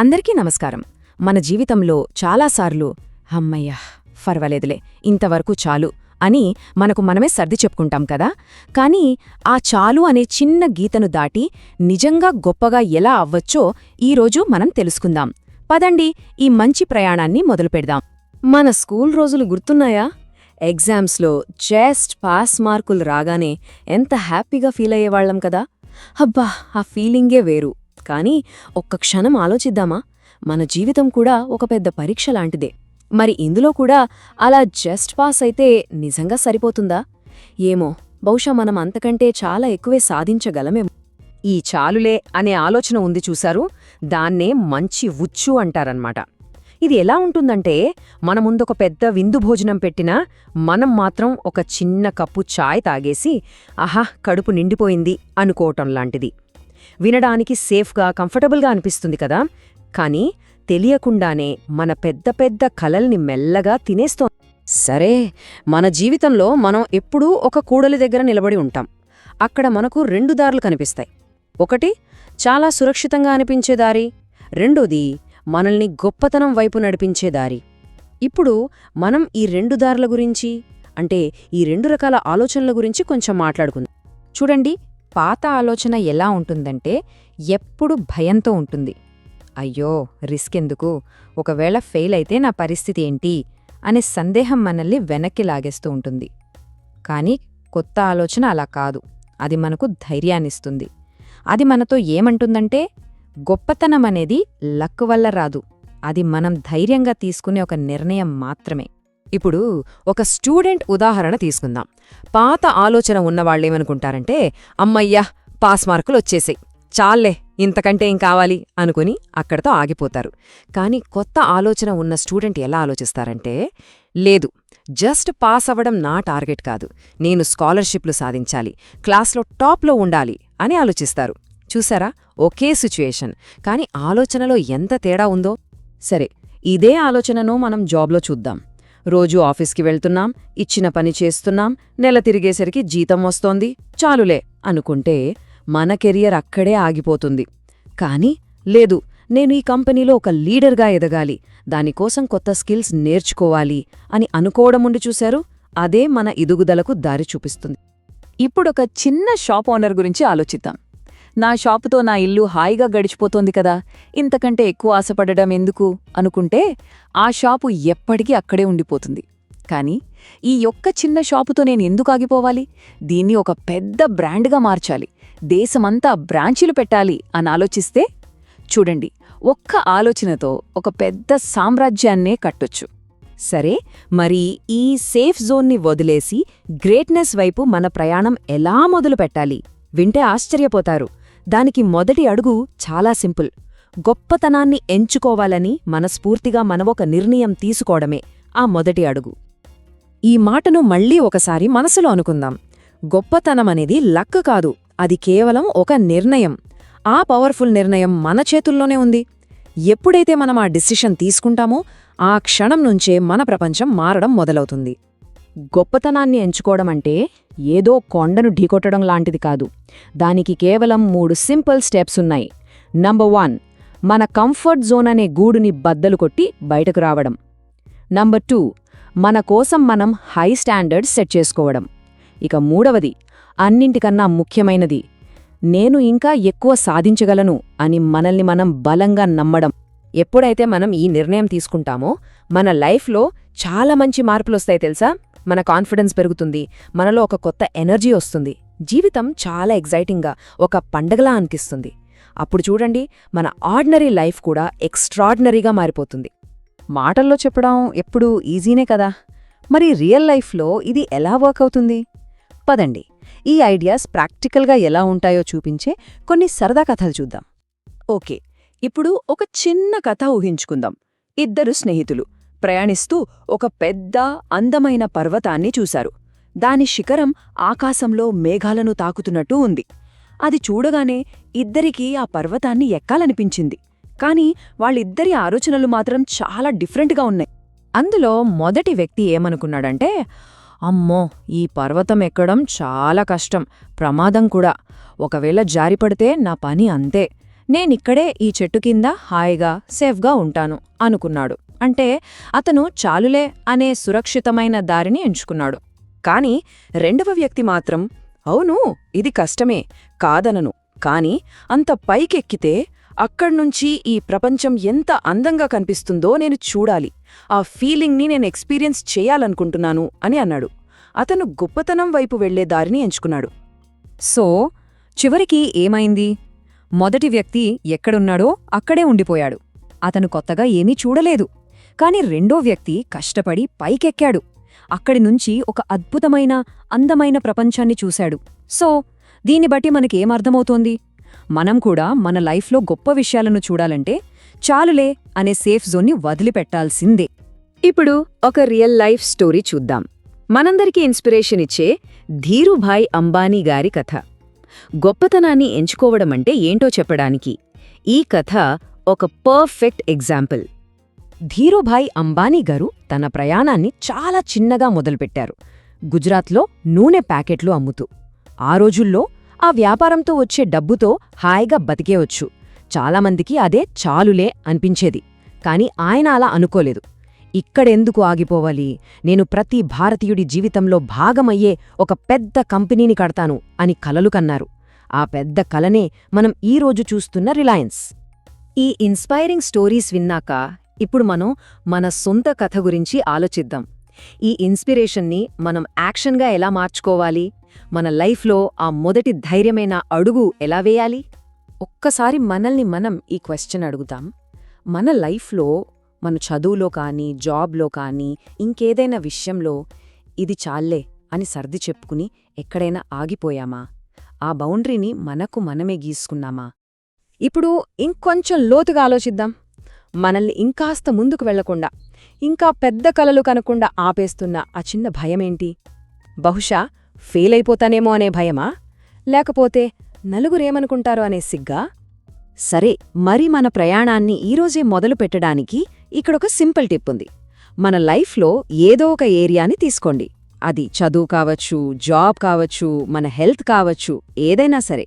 అందరికీ నమస్కారం. మన జీవితంలో చాలాసార్లు హమ్మయ్యా పర్వాలేదులే ఇంతవరకు చాలు అని మనకు మనమే సర్ది చెప్పుకుంటాం కదా. కానీ ఆ చాలు అనే చిన్న గీతను దాటి నిజంగా గొప్పగా ఎలా అవ్వచ్చో ఈరోజు మనం తెలుసుకుందాం. పదండి ఈ మంచి ప్రయాణాన్ని మొదలుపెడదాం మన స్కూల్ రోజులు గుర్తున్నాయా? ఎగ్జామ్స్లో జస్ట్ పాస్ మార్కులు రాగానే ఎంత హ్యాపీగా ఫీల్ అయ్యేవాళ్ళం కదా. అబ్బా ఆ ఫీలింగే వేరు. కానీ ఒక్క క్షణం ఆలోచిద్దామా? మన జీవితం కూడా ఒక పెద్ద పరీక్ష లాంటిదే. మరి ఇందులో కూడా అలా జస్ట్ పాస్ అయితే నిజంగా సరిపోతుందా? ఏమో బహుశా మనం అంతకంటే చాలా ఎక్కువే సాధించగలమేమో. ఈ చాలులే అనే ఆలోచన ఉంది చూశారు? దాన్నే మంచి ఉచ్చు అంటారన్నమాట. ఇది ఎలా ఉంటుందంటే మన ముందొక పెద్ద విందు భోజనం పెట్టినా మనం మాత్రం ఒక చిన్న కప్పు చాయ్ తాగేసి ఆహా కడుపు నిండిపోయింది అనుకోవటం లాంటిది. వినడానికి సేఫ్గా కంఫర్టబుల్గా అనిపిస్తుంది కదా. కానీ తెలియకుండానే మన పెద్ద పెద్ద కలల్ని మెల్లగా తినేస్తోంది సరే మన జీవితంలో మనం ఎప్పుడూ ఒక కూడలి దగ్గర నిలబడి ఉంటాం. అక్కడ మనకు రెండు దారులు కనిపిస్తాయి. ఒకటి చాలా సురక్షితంగా అనిపించే దారి. రెండోది మనల్ని గొప్పతనం వైపు నడిపించే దారి. ఇప్పుడు మనం ఈ రెండు దారుల గురించి అంటే ఈ రెండు రకాల ఆలోచనల గురించి కొంచెం మాట్లాడుకుందాం. చూడండి పాత ఆలోచన ఎలా ఉంటుందంటే ఎప్పుడు భయంతో ఉంటుంది. అయ్యో రిస్క్ ఎందుకు? ఒకవేళ ఫెయిల్ అయితే నా పరిస్థితి ఏంటి? అనే సందేహం మనల్ని వెనక్కి లాగేస్తూ ఉంటుంది. కానీ కొత్త ఆలోచన అలా కాదు. అది మనకు ధైర్యాన్నిస్తుంది. అది మనతో ఏమంటుందంటే గొప్పతనం అనేది లక్ వల్ల రాదు. అది మనం ధైర్యంగా తీసుకునే ఒక నిర్ణయం మాత్రమే. ఇప్పుడు ఒక స్టూడెంట్ ఉదాహరణ తీసుకుందాం. పాత ఆలోచన ఉన్నవాళ్ళేమనుకుంటారంటే అమ్మయ్యా పాస్ మార్కులు వచ్చేసాయి. చాలే ఇంతకంటే ఏం కావాలి? అనుకుని అక్కడతో ఆగిపోతారు. కానీ కొత్త ఆలోచన ఉన్న స్టూడెంట్ ఎలా ఆలోచిస్తారంటే లేదు జస్ట్ పాస్ అవ్వడం నా టార్గెట్ కాదు. నేను స్కాలర్షిప్లు సాధించాలి. క్లాస్లో టాప్లో ఉండాలి అని ఆలోచిస్తారు. చూసారా? ఒకే సిచ్యుయేషన్. కానీ ఆలోచనలో ఎంత తేడా ఉందో? సరే ఇదే ఆలోచనను మనం జాబ్లో చూద్దాం. రోజూ ఆఫీస్కి వెళ్తున్నాం ఇచ్చిన పని చేస్తున్నాం నెల తిరిగేసరికి జీతం వస్తోంది చాలులే అనుకుంటే మన కెరియర్ అక్కడే ఆగిపోతుంది. కాని లేదు నేను ఈ కంపెనీలో ఒక లీడర్గా ఎదగాలి దానికోసం కొత్త స్కిల్స్ నేర్చుకోవాలి అని అనుకోవడముండి చూశారు అదే మన ఎదుగుదలకు దారి చూపిస్తుంది. ఇప్పుడొక చిన్న షాప్ ఓనర్ గురించి ఆలోచిద్దాం. నా షాపుతో నా ఇల్లు హాయిగా గడిచిపోతోంది కదా. ఇంతకంటే ఎక్కువ ఆశపడడం ఎందుకు? అనుకుంటే ఆ షాపు ఎప్పటికీ అక్కడే ఉండిపోతుంది. కాని ఈ యొక్క చిన్న షాపుతో నేను ఎందుకు ఆగిపోవాలి? దీన్ని ఒక పెద్ద బ్రాండ్గా మార్చాలి. దేశమంతా బ్రాంచీలు పెట్టాలి అని ఆలోచిస్తే చూడండి ఒక్క ఆలోచనతో ఒక పెద్ద సామ్రాజ్యాన్నే కట్టొచ్చు. సరే మరి ఈ సేఫ్ జోన్ని వదిలేసి గ్రేట్నెస్ వైపు మన ప్రయాణం ఎలా మొదలు పెట్టాలి వింటే ఆశ్చర్యపోతారు. దానికి మొదటి అడుగు చాలా సింపుల్. గొప్పతనాన్ని ఎంచుకోవాలని మనస్ఫూర్తిగా మనవొక నిర్ణయం తీసుకోవడమే ఆ మొదటి అడుగు. ఈ మాటను మళ్ళీ ఒకసారి మనసులో అనుకుందాం. గొప్పతనమనేది లక్ కాదు అది కేవలం ఒక నిర్ణయం. ఆ పవర్ఫుల్ నిర్ణయం మన చేతుల్లోనే ఉంది. ఎప్పుడైతే మనం ఆ డిసిషన్ తీసుకుంటామో ఆ క్షణం నుంచే మన ప్రపంచం మారడం మొదలవుతుంది. గొప్పతనాన్ని ఎంచుకోవడం అంటే ఏదో కొండను ఢీకొట్టడం లాంటిది కాదు. దానికి కేవలం మూడు సింపుల్ స్టెప్స్ ఉన్నాయి. నంబర్ వన్ మన కంఫర్ట్ జోన్ అనే గూడుని బద్దలు కొట్టి బయటకు రావడం. నంబర్ టూ మన కోసం మనం హై స్టాండర్డ్స్ సెట్ చేసుకోవడం. ఇక మూడవది అన్నింటికన్నా ముఖ్యమైనది నేను ఇంకా ఎక్కువ సాధించగలను అని మనల్ని మనం బలంగా నమ్మడం. ఎప్పుడైతే మనం ఈ నిర్ణయం తీసుకుంటామో మన లైఫ్లో చాలా మంచి మార్పులొస్తాయి తెలుసా? మన కాన్ఫిడెన్స్ పెరుగుతుంది మనలో ఒక కొత్త ఎనర్జీ వస్తుంది. జీవితం చాలా ఎగ్జైటింగ్గా ఒక పండగలా అనిపిస్తుంది. అప్పుడు చూడండి మన ఆర్డినరీ లైఫ్ కూడా ఎక్స్ట్రాడినరీగా మారిపోతుంది. మాటల్లో చెప్పడం ఎప్పుడూ ఈజీనే కదా? మరి రియల్ లైఫ్లో ఇది ఎలా వర్క్ అవుతుంది? పదండి ఈ ఐడియాస్ ప్రాక్టికల్గా ఎలా ఉంటాయో చూపించే కొన్ని సరదా కథలు చూద్దాం. ఓకే ఇప్పుడు ఒక చిన్న కథ ఊహించుకుందాం. ఇద్దరు స్నేహితులు. ప్రయాణిస్తూ ఒక పెద్ద అందమైన పర్వతాన్ని చూశారు. దాని శిఖరం ఆకాశంలో మేఘాలను తాకుతున్నట్టు ఉంది. అది చూడగానే ఇద్దరికీ ఆ పర్వతాన్ని ఎక్కాలనిపించింది. కాని వాళ్ళిద్దరి ఆలోచనలు మాత్రం చాలా డిఫరెంట్గా ఉన్నాయి. అందులో మొదటి వ్యక్తి ఏమనుకున్నాడంటే అమ్మో ఈ పర్వతం ఎక్కడం చాలా కష్టం ప్రమాదం కూడా. ఒకవేళ జారిపడితే నా పని అంతే. నేనిక్కడే ఈ చెట్టు కింద హాయిగా సేఫ్గా ఉంటాను అనుకున్నాడు. అంటే అతను చాలులే అనే సురక్షితమైన దారిని ఎంచుకున్నాడు. కాని రెండవ వ్యక్తి మాత్రం అవును ఇది కష్టమే కాదనను. కాని అంత పైకెక్కితే అక్కడ్నుంచి ఈ ప్రపంచం ఎంత అందంగా కనిపిస్తుందో నేను చూడాలి. ఆ ఫీలింగ్ని నేను ఎక్స్పీరియన్స్ చేయాలనుకుంటున్నాను అని అన్నాడు. అతను గొప్పతనం వైపు వెళ్ళే దారిని ఎంచుకున్నాడు. సో చివరికి ఏమైంది? మొదటి వ్యక్తి ఎక్కడున్నాడో అక్కడే ఉండిపోయాడు. అతను కొత్తగా ఏమీ చూడలేదు. కాని రెండో వ్యక్తి కష్టపడి పైకెక్కాడు. అక్కడి నుంచి ఒక అద్భుతమైన అందమైన ప్రపంచాన్ని చూశాడు. సో దీన్ని బట్టి మనకేమర్థమవుతోంది? మనం కూడా మన లైఫ్లో గొప్ప విషయాలను చూడాలంటే చాలులే అనే సేఫ్ జోన్ని వదిలిపెట్టాల్సిందే. ఇప్పుడు ఒక రియల్ లైఫ్ స్టోరీ చూద్దాం. మనందరికీ ఇన్స్పిరేషన్ ఇచ్చే ధీరుభాయ్ అంబానీ గారి కథ. గొప్పతనాన్ని ఎంచుకోవడమంటే ఏంటో చెప్పడానికి ఈ కథ ఒక పర్ఫెక్ట్ ఎగ్జాంపుల్. ధీరుభాయ్ అంబానీ గారు తన ప్రయాణాన్ని చాలా చిన్నగా మొదలుపెట్టారు. గుజరాత్లో నూనె ప్యాకెట్లు అమ్ముతూ. ఆ రోజుల్లో ఆ వ్యాపారంతో వచ్చే డబ్బుతో హాయిగా బతికేవచ్చు చాలామందికి అదే చాలులే అనిపించేది. కాని ఆయన అలా అనుకోలేదు. ఇక్కడెందుకు ఆగిపోవాలి? నేను ప్రతి భారతీయుడి జీవితంలో భాగమయ్యే ఒక పెద్ద కంపెనీని కడతాను అని కలలు కన్నారు. ఆ పెద్ద కలనే మనం ఈరోజు చూస్తున్న రిలయన్స్. ఈ ఇన్స్పైరింగ్ స్టోరీస్ విన్నాక ఇప్పుడు మనం మన సొంత కథ గురించి ఆలోచిద్దాం. ఈ ఇన్స్పిరేషన్ని మనం యాక్షన్గా ఎలా మార్చుకోవాలి? మన లైఫ్లో ఆ మొదటి ధైర్యమైన అడుగు ఎలా వేయాలి? ఒక్కసారి మనల్ని మనం ఈ క్వశ్చన్ అడుగుతాం మన లైఫ్లో మన చదువులో కానీ జాబ్లో కానీ ఇంకేదైనా విషయంలో ఇది చాల్లే అని సర్ది చెప్పుకుని ఎక్కడైనా ఆగిపోయామా? ఆ బౌండరీని మనకు మనమే గీసుకున్నామా? ఇప్పుడు ఇంకొంచెం లోతుగా ఆలోచిద్దాం. మనల్ని ఇంకాస్త ముందుకు వెళ్ళకుండా ఇంకా పెద్ద కలలు కనకుండా ఆపేస్తున్న ఆ చిన్న భయమేంటి? బహుశా ఫెయిల్ అయిపోతానేమో అనే భయమా? లేకపోతే నలుగురేమనుకుంటారో అనే సిగ్గా? సరే మరి మన ప్రయాణాన్ని ఈరోజే మొదలు పెట్టడానికి ఇక్కడొక సింపుల్ టిప్ ఉంది. మన లైఫ్లో ఏదో ఒక ఏరియాని తీసుకోండి. అది చదువు కావచ్చు జాబ్ కావచ్చు మన హెల్త్ కావచ్చు ఏదైనా సరే.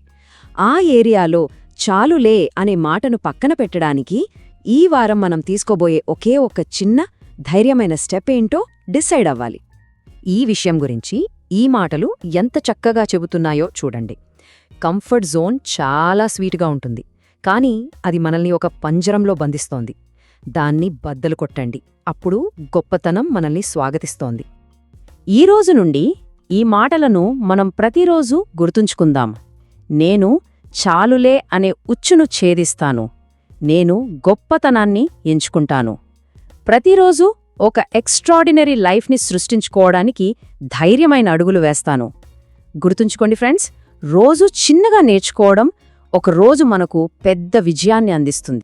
ఆ ఏరియాలో చాలులే అనే మాటను పక్కన పెట్టడానికి ఈ వారం మనం తీసుకోబోయే ఒకే ఒక చిన్న ధైర్యమైన స్టెప్ ఏంటో డిసైడ్ అవ్వాలి. ఈ విషయం గురించి ఈ మాటలు ఎంత చక్కగా చెబుతున్నాయో చూడండి. కంఫర్ట్ జోన్ చాలా స్వీట్గా ఉంటుంది. కానీ అది మనల్ని ఒక పంజరంలో బంధిస్తోంది. దాన్ని బద్దలు కొట్టండి. అప్పుడు గొప్పతనం మనల్ని స్వాగతిస్తోంది. ఈ రోజు నుండి ఈ మాటలను మనం ప్రతిరోజు గుర్తుంచుకుందాం. నేను చాలులే అనే ఉచ్చును ఛేదిస్తాను. నేను గొప్పతనాన్ని ఎంచుకుంటాను. ప్రతిరోజు ఒక ఎక్స్ట్రాడినరీ లైఫ్ని సృష్టించుకోవడానికి ధైర్యమైన అడుగులు వేస్తాను. గుర్తుంచుకోండి ఫ్రెండ్స్ రోజు చిన్నగా నేర్చుకోవడం ఒక రోజు మనకు పెద్ద విజయాన్ని అందిస్తుంది.